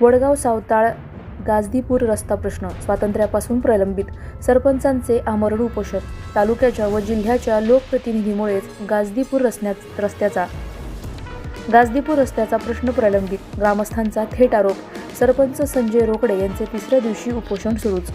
वडगाव सावताळ गाजदीपूर रस्ता प्रश्न स्वातंत्र्यापासून प्रलंबित. सरपंचांचे आमरण उपोषण तालुक्याच्या व जिल्ह्याच्या लोकप्रतिनिधीमुळेच गाजदीपूर रस्त्या रस्त्याचा गाजदीपूर रस्त्याचा प्रश्न प्रलंबित. ग्रामस्थांचा थेट आरोप सरपंच संजय रोकडे यांचे तिसऱ्या दिवशी उपोषण सुरूच.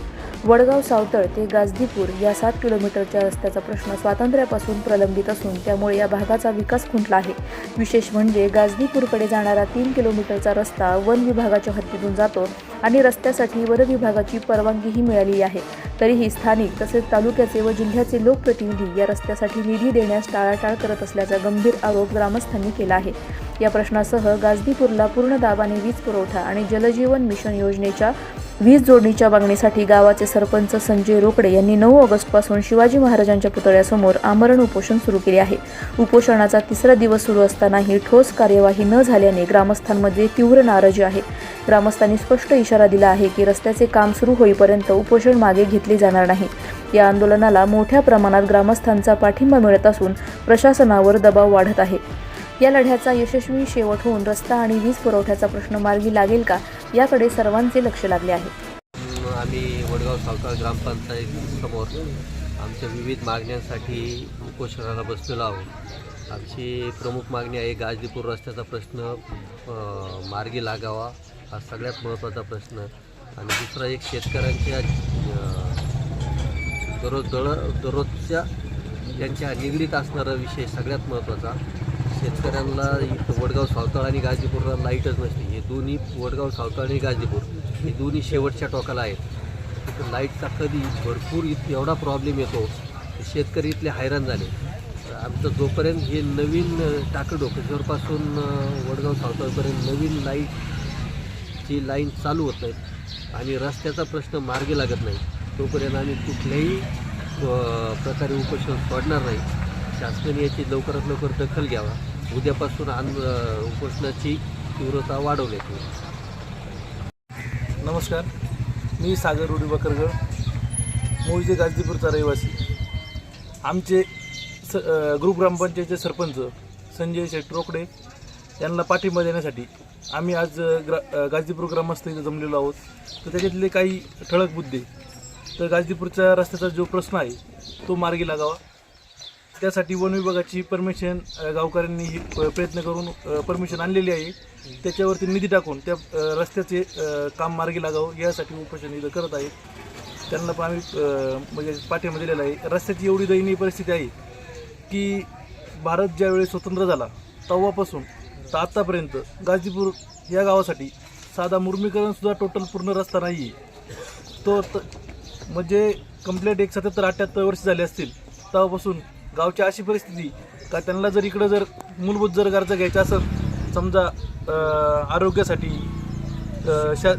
वडगाव सावतळ ते गाजदीपूर या सात किलोमीटरच्या रस्त्याचा प्रश्न स्वातंत्र्यापासून प्रलंबित असून त्यामुळे या भागाचा विकास खुंटला आहे. विशेष म्हणजे गाजदीपूरकडे जाणारा तीन किलोमीटरचा रस्ता वन विभागाच्या हद्दीतून जातो आणि रस्त्यासाठी वन विभागाची परवानगीही मिळाली आहे. तरीही स्थानिक तसेच तालुक्याचे व जिल्ह्याचे लोकप्रतिनिधी या रस्त्यासाठी निधी देण्यास टाळाटाळ करत असल्याचा गंभीर आरोप ग्रामस्थांनी केला आहे. या प्रश्नासह गाजदीपूरला पूर्ण दाबाने वीज पुरवठा आणि जलजीवन मिशन योजनेच्या वीज जोडणीच्या मागणीसाठी गावाचे सरपंच संजय रोकडे यांनी नऊ ऑगस्टपासून शिवाजी महाराजांच्या पुतळ्यासमोर आमरण उपोषण सुरू केले आहे. उपोषणाचा तिसरा दिवस सुरू असतानाही ठोस कार्यवाही न झाल्याने ग्रामस्थांमध्ये तीव्र नाराजी आहे. ग्रामस्थांनी स्पष्ट इशारा दिला आहे की रस्त्याचे काम सुरू होईपर्यंत उपोषण मागे घेतले जाणार नाही. या आंदोलनाला मोठ्या प्रमाणात ग्रामस्थांचा पाठिंबा मिळत असून प्रशासनावर दबाव वाढत आहे. या लढ्याचा यशस्वी शेवट होऊन रस्ता आणि वीज पुरवठ्याचा प्रश्न मार्गी लागेल का याकडे सर्वांचे लक्ष लागले आहे. आम्ही वडगाव सावकार ग्रामपंचायत समोर आमच्या विविध मागण्यांसाठी उपोषणाला बसलेलो आहोत. आमची प्रमुख मागणी आहे गाजदीपूर रस्त्याचा प्रश्न मार्गी लागावा हा सगळ्यात महत्त्वाचा प्रश्न. आणि दुसरा एक शेतकऱ्यांच्या दररोज दर दररोजच्या यांच्या निगडीत असणारा विषय सगळ्यात महत्त्वाचा. शेतकऱ्यांना इथं वडगाव सावताळ आणि गाजीपूरला लाईटच नसते. हे दोन्ही वडगाव सावताळ आणि गाजीपूर हे दोन्ही शेवटच्या टोकाला आहेत. तिथं लाईटचा कधी भरपूर इत एवढा प्रॉब्लेम येतो शेतकरी इथले हैराण झाले. आमचं जोपर्यंत हे नवीन टाकं डोकेश्वरपासून वडगाव सावताळपर्यंत नवीन लाईटची लाईन चालू होत नाही आणि रस्त्याचा प्रश्न मार्गी लागत नाही तोपर्यंत आम्ही कुठल्याही प्रकारे उपोषण सोडणार नाही. शासनाने याची लवकरात लवकर दखल घ्यावा. उद्यापासून आंद उपोषणाची तीव्रता वाढवली आहे. नमस्कार. मी सागर रुडी बकरगड मूळचे गाजीपूरचा रहिवासी. आमचे स ग्रुप ग्रामपंचायतचे सरपंच संजय शेट रोकडे यांना पाठिंबा देण्यासाठी आम्ही आज ग्रा गाजीपूर ग्रामस्थ इथं जमलेलो आहोत. तर त्याच्यातले काही ठळक मुद्दे. तर गाजीपूरच्या रस्त्याचा जो प्रश्न आहे तो मार्गी लागावा. त्यासाठी वन विभागाची परमिशन गावकऱ्यांनी ही प- प्रयत्न करून परमिशन आणलेली आहे. त्याच्यावरती निधी टाकून त्या रस्त्याचे काम मार्गी लागावं यासाठी उपोषण इथं करत आहेत त्यांना पण आम्ही म्हणजे पाठिंबा दिलेला आहे. रस्त्याची एवढी दयनीय परिस्थिती आहे की भारत ज्यावेळी स्वतंत्र झाला तेव्हापासून तर आत्तापर्यंत गाजीपूर या गावासाठी साधा मुर्मीकरणसुद्धा टोटल पूर्ण रस्ता नाही आहे तो त- म्हणजे कंप्लेंट एक सत्याहत्तर अठ्ठ्याहत्तर वर्ष झाले असतील तेव्हापासून गावची अशी परिस्थिती का त्यांना जर इकडं जर मूलभूत जर गरजा घ्यायच्या असेल समजा आरोग्यासाठी शा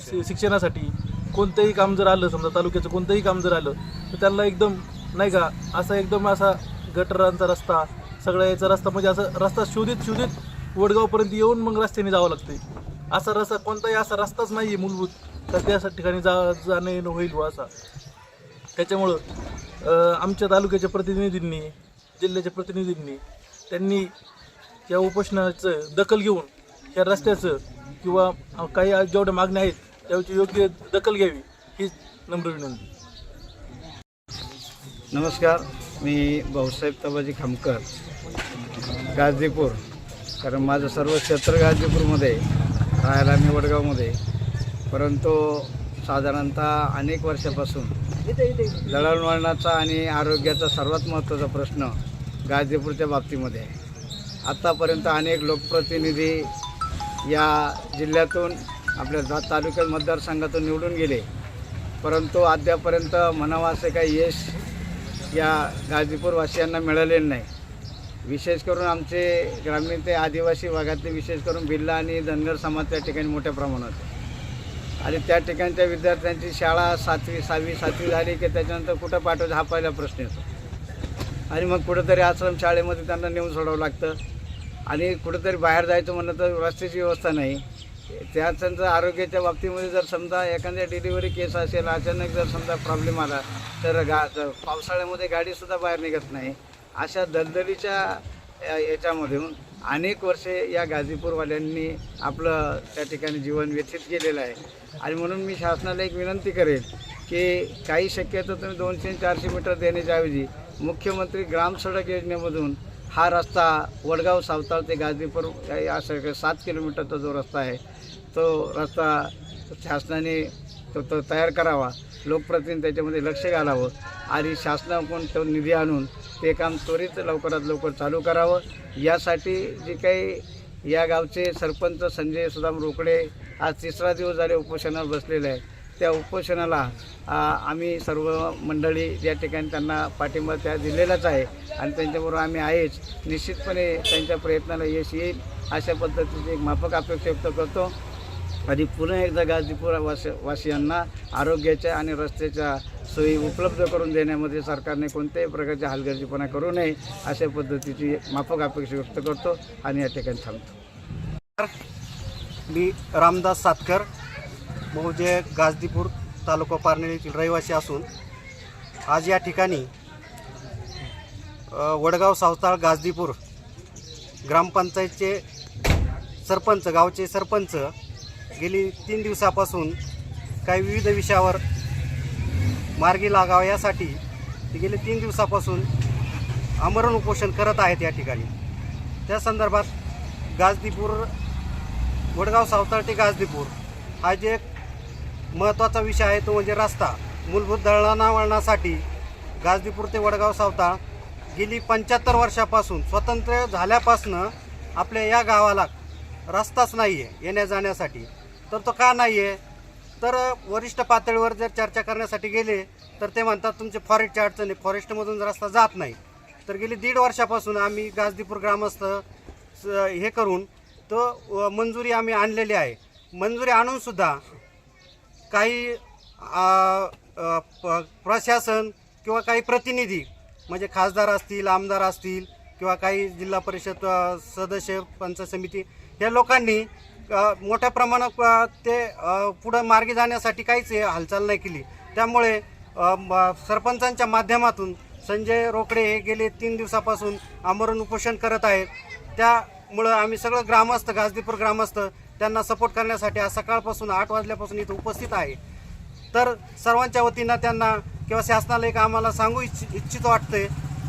शि- शिक्षणासाठी कोणतंही काम जर आलं समजा तालुक्याचं कोणतंही काम जर आलं तर त्यांना एकदम नाही का असा एकदम असा गटरांचा रस्ता सगळ्या याचा रस्ता म्हणजे असं रस्ता शोधित शोधित वडगावपर्यंत येऊन मग रस्त्याने जावं लागते असा रस्ता कोणताही असा रस्ताच नाही आहे मूलभूत तर त्या ठिकाणी जा जाणं येणं होईल व असा. त्याच्यामुळं आमच्या तालुक्याच्या प्रतिनिधींनी जिल्ह्याच्या प्रतिनिधींनी त्यांनी या उपोषणाचं दखल घेऊन या रस्त्याचं किंवा काही जेवढ्या मागण्या आहेत त्याची योग्य दखल घ्यावी हीच नम्र विनंती नमस्कार मी भाऊसाहेब तबाजी खामकर गाजीपूर कारण माझं सर्व क्षेत्र गाजीपूरमध्ये आहे. राहायला मी वडगावमध्ये परंतु साधारणतः अनेक वर्षापासून दळणवळणाचा आणि आरोग्याचा सर्वात महत्त्वाचा प्रश्न गाजीपूरच्या बाबतीमध्ये आहे. आत्तापर्यंत अनेक लोकप्रतिनिधी या जिल्ह्यातून आपल्या दा तालुक्यात मतदारसंघातून निवडून गेले. परंतु अद्यापर्यंत म्हणावं असे काही यश या गाजीपूरवासियांना मिळालेलं नाही. विशेष करून आमचे ग्रामीण ते आदिवासी भागातले विशेष करून बिल्ला आणि धनगर समाज त्या ठिकाणी मोठ्या प्रमाणात आणि त्या ठिकाणच्या विद्यार्थ्यांची शाळा सातवी सहावी सातवी झाली की त्याच्यानंतर कुठं पाठवायचं हा पहिला प्रश्न येतो. आणि मग कुठंतरी आश्रम शाळेमध्ये त्यांना नेऊन सोडावं लागतं. आणि कुठंतरी बाहेर जायचं म्हणलं तर रस्त्याची व्यवस्था नाही. त्या त्यांचं आरोग्याच्या बाबतीमध्ये जर समजा एखाद्या डिलिव्हरी केस असेल अचानक जर समजा प्रॉब्लेम आला तर गा पावसाळ्यामध्ये गाडीसुद्धा बाहेर निघत नाही. अशा दलदलीच्या याच्यामधून अनेक वर्षे या गाझीपूरवाल्यांनी आपलं त्या ठिकाणी जीवन व्यथित केलेलं आहे. आणि म्हणून मी शासनाला एक विनंती करेन की काही शक्यतो तुम्ही दोनशे चारशे मीटर देण्याच्या ऐवजी मुख्यमंत्री ग्राम सडक योजनेमधून हा रस्ता वडगाव सावताळ ते गाझीपूर या सगळ्या सात किलोमीटरचा जो रस्ता आहे तो रस्ता शासनाने तो तो तयार करावा. लोकप्रतिनिधी त्याच्यामध्ये लक्ष घालावं. आणि शासनाकडून तो निधी आणून ते काम त्वरित लवकरात लवकर चालू करावं. यासाठी जे काही या गावचे सरपंच संजय सुदाम रोकडे आज तिसरा दिवस झाले उपोषणावर बसलेले आहे त्या उपोषणाला आम्ही सर्व मंडळी या ठिकाणी त्यांना पाठिंबा त्या दिलेलाच आहे आणि त्यांच्याबरोबर आम्ही आहेच. निश्चितपणे त्यांच्या प्रयत्नाला यश येईल अशा पद्धतीची एक माफक अपेक्षा व्यक्त करतो. आणि पुन्हा एकदा गाझीपूर वासी वासियांना आरोग्याच्या आणि रस्त्याच्या सोयी उपलब्ध करून देण्यामध्ये सरकारने कोणत्याही प्रकारची हलगर्जीपणा करू नये अशा पद्धतीची माफक अपेक्षा व्यक्त करतो आणि या ठिकाणी थांबतो. मी रामदास सातकर मौजे गाजदीपूर तालुका पारनेरीतील रहिवासी असून आज या ठिकाणी वडगाव सावताळ गाजदीपूर ग्रामपंचायतचे सरपंच गावचे सरपंच गेली तीन दिवसापासून काही विविध विषयावर मार्गी लागावा यासाठी ते गेले तीन दिवसापासून आमरण उपोषण करत आहेत या ठिकाणी. त्या संदर्भात गाजदीपूर वडगाव सावताळ ते गाजदीपूर हा जे एक महत्त्वाचा विषय आहे तो म्हणजे रस्ता. मूलभूत दळणावळणासाठी गाजदीपूर ते वडगाव सावताळ गेली पंच्याहत्तर वर्षापासून स्वतंत्र झाल्यापासनं आपल्या या गावाला रस्ताच नाही आहे येण्या जाण्यासाठी तर तो का नाही आहे तर वरिष्ठ पातळीवर जर चर्चा करण्यासाठी गेले तर ते म्हणतात तुमचे फॉरेस्टच्या अडचणी फॉरेस्टमधून रस्ता जात नाही तर गेली दीड वर्षापासून आम्ही गाजदीपूर ग्रामस्थ हे करून तो मंजुरी आम्ही आणलेली आहे. मंजुरी आणूनसुद्धा काही प्रशासन किंवा काही प्रतिनिधी म्हणजे खासदार असतील आमदार असतील किंवा काही जिल्हा परिषद सदस्य पंचायत समिती या लोकांनी मोठ्या प्रमाणात ते पुढं मार्गी जाण्यासाठी काहीच हे हालचाल नाही केली. त्यामुळे म- सरपंचांच्या माध्यमातून संजय रोकडे हे गेले तीन दिवसापासून आमरण उपोषण करत आहेत. त्यामुळं आम्ही सगळं ग्रामस्थ गाजदीपूर ग्रामस्थ त्यांना सपोर्ट करण्यासाठी आज सकाळपासून आठ वाजल्यापासून इथं उपस्थित आहे. तर सर्वांच्या वतीनं त्यांना किंवा शासनाला एक आम्हाला सांगू इच्छि इच्छित वाटते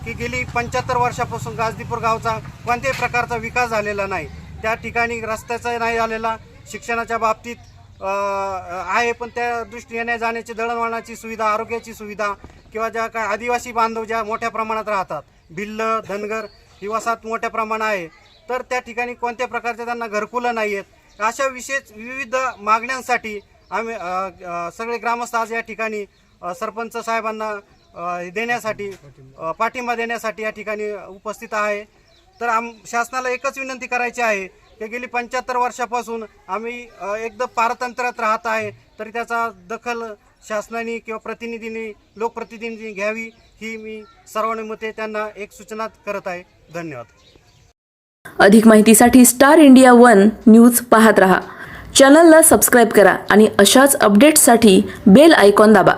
की गेली पंच्याहत्तर वर्षापासून गाजदीपूर गावचा कोणत्याही प्रकारचा विकास झालेला नाही. त्या ठिकाणी रस्त्याचा नाही झालेला शिक्षणाच्या बाबतीत आहे पण त्या दृष्टी येण्या जाण्याची दळणवळणाची सुविधा आरोग्याची सुविधा किंवा ज्या काय आदिवासी बांधव ज्या मोठ्या प्रमाणात राहतात भिल्ल धनगर ही वसाहत मोठ्या प्रमाणात आहे तर त्या ठिकाणी कोणत्या प्रकारचे त्यांना घरकुलं नाही आहेत. अशा विशेष विविध मागण्यांसाठी आम्ही सगळे ग्रामस्थ आज या ठिकाणी सरपंच साहेबांना देण्यासाठी पाठिंबा देण्यासाठी या ठिकाणी उपस्थित आहे. तर आम शासनाला एकच विनंती करायची आहे की गेली पंच्याहत्तर वर्षापासून आम्ही एकदम पारतंत्र्यात राहत आहे तरी त्याचा दखल शासनाने किंवा प्रतिनिधींनी लोकप्रतिनिधींनी घ्यावी ही मी सर्वानुमते त्यांना एक सूचना करत आहे. धन्यवाद. अधिक माहितीसाठी स्टार इंडिया वन न्यूज पाहत रहा. चॅनलला सबस्क्राईब करा आणि अशाच अपडेट्ससाठी बेल आयकॉन दाबा.